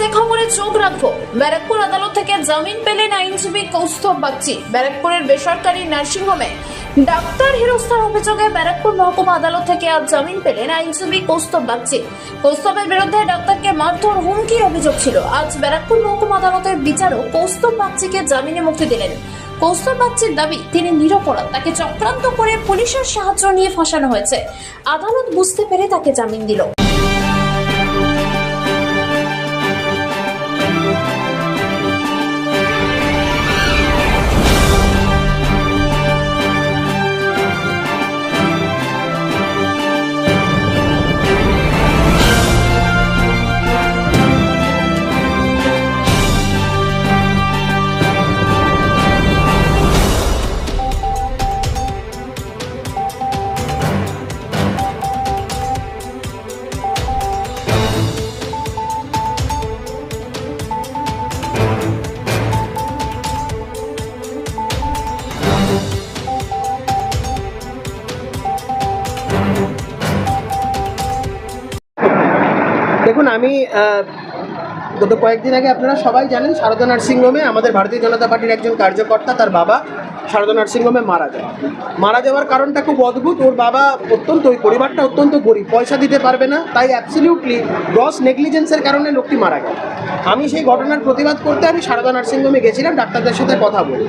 যে খবরে চোখ রাখব, ব্যারাকপুর আদালত থেকে জামিন পেলেন আইনজীবী কৌস্তব বাগচি। ব্যারাকপুরের বেসরকারি নার্সিংহোমে ডাক্তার হেরস্থার অভিযোগে ব্যারাকপুর মহকুমা আদালত থেকে আজ জামিন পেলেন আইনজীবী কৌস্তব বাগচি। কৌস্তবের বিরুদ্ধে ডাক্তারকে মারধর হুমকির অভিযোগ ছিল। আজ ব্যারাকপুর মহকুমা আদালতের বিচারক কৌস্তব বাগচিকে জামিনে মুক্তি দিলেন। কৌস্তব বাগচির দাবি, তিনি নিরপরাধ, তাকে চক্রান্ত করে পুলিশের সাহায্য নিয়ে ফাঁসানো হয়েছে। আদালত বুঝতে পেরে তাকে জামিন দিল। দেখুন, আমি গত কয়েকদিন আগে আপনারা সবাই জানেন সারদা নার্সিংহোমে আমাদের ভারতীয় জনতা পার্টির একজন কার্যকর্তা, তার বাবা সারদা নার্সিংহোমে মারা যায়। মারা যাওয়ার কারণটা খুব অদ্ভুত, ওর বাবা অত্যন্ত, ওই পরিবারটা অত্যন্ত গরিব, পয়সা দিতে পারবে না, তাই অ্যাবসলিউটলি গ্রস নেগলিজেন্সের কারণে লোকটি মারা গেল। আমি সেই ঘটনার প্রতিবাদ করতে আমি সারদা নার্সিংহোমে গেছিলাম, ডাক্তারদের সাথে কথা বলি।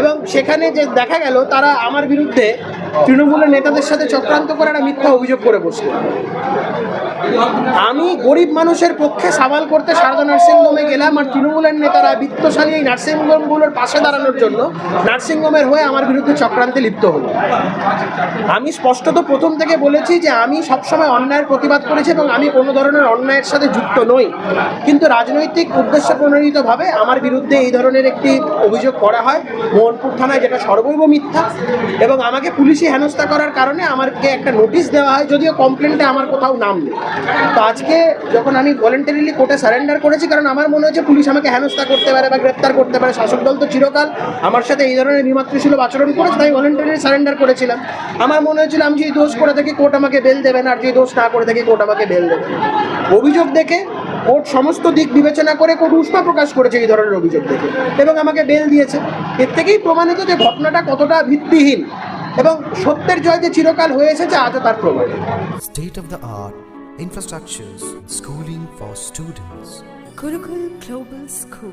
এবং সেখানে যে দেখা গেল, তারা আমার বিরুদ্ধে তৃণমূলের নেতাদের সাথে চক্রান্ত করে একটা মিথ্যা অভিযোগ করে বসল। আমি গরিব মানুষের পক্ষে সাবাল করতে সারদা নার্সিংহোমে গেলাম আর তৃণমূলের নেতারা বিত্তশালী এই নার্সিংহোমগুলোর পাশে দাঁড়ানোর জন্য নার্সিংহোমের হয়ে আমার বিরুদ্ধে চক্রান্তে লিপ্ত হলো। আমি স্পষ্টত প্রথম থেকে বলেছি যে আমি সবসময় অন্যায়ের প্রতিবাদ করেছি এবং আমি কোনো ধরনের অন্যায়ের সাথে যুক্ত নই। কিন্তু রাজনৈতিক উদ্দেশ্য প্রণোদিতভাবে আমার বিরুদ্ধে এই ধরনের একটি অভিযোগ করা হয়। মোহনপুর থানায় যেটা সর্বৈব মিথ্যা এবং আমাকে পুলিশি হেনস্থা করার কারণে আমাকে একটা নোটিশ দেওয়া হয়, যদিও কমপ্লেনটা আমার কোথাও নাম নেই। তো আজকে যখন আমি ভলেন্টারিলি কোর্টে সারেন্ডার করেছি, কারণ আমার মনে হচ্ছে পুলিশ আমাকে হেনস্থা করতে পারে বা গ্রেপ্তার করতে পারে, শাসক দল তো চিরকাল আমার সাথে এই ধরনের বিমাতৃসুলভ আচরণ করেছে, তাই ভলেন্টারিলি সারেন্ডার করেছিলাম। আমার মনে হয়েছিল আমি যদি দোষ করে থাকি কোর্ট আমাকে বেল দেবে না, আর যদি দোষ না করে থাকি কোর্ট আমাকে বেল দেবে অভিযোগ দেখে কোর্ট সমস্ত দিক বিবেচনা করে কোর্ট উষ্মা প্রকাশ করেছে এই ধরনের অভিযোগ দেখে, এবং আমাকে বেল দিয়েছে। এর থেকেই প্রমাণিত যে ঘটনাটা কতটা ভিত্তিহীন এবং সত্যের জয় যে চিরকাল হয়ে এসেছে, আজও তার প্রমাণ। State of the art infrastructures, schooling for students. Gurukul Global School.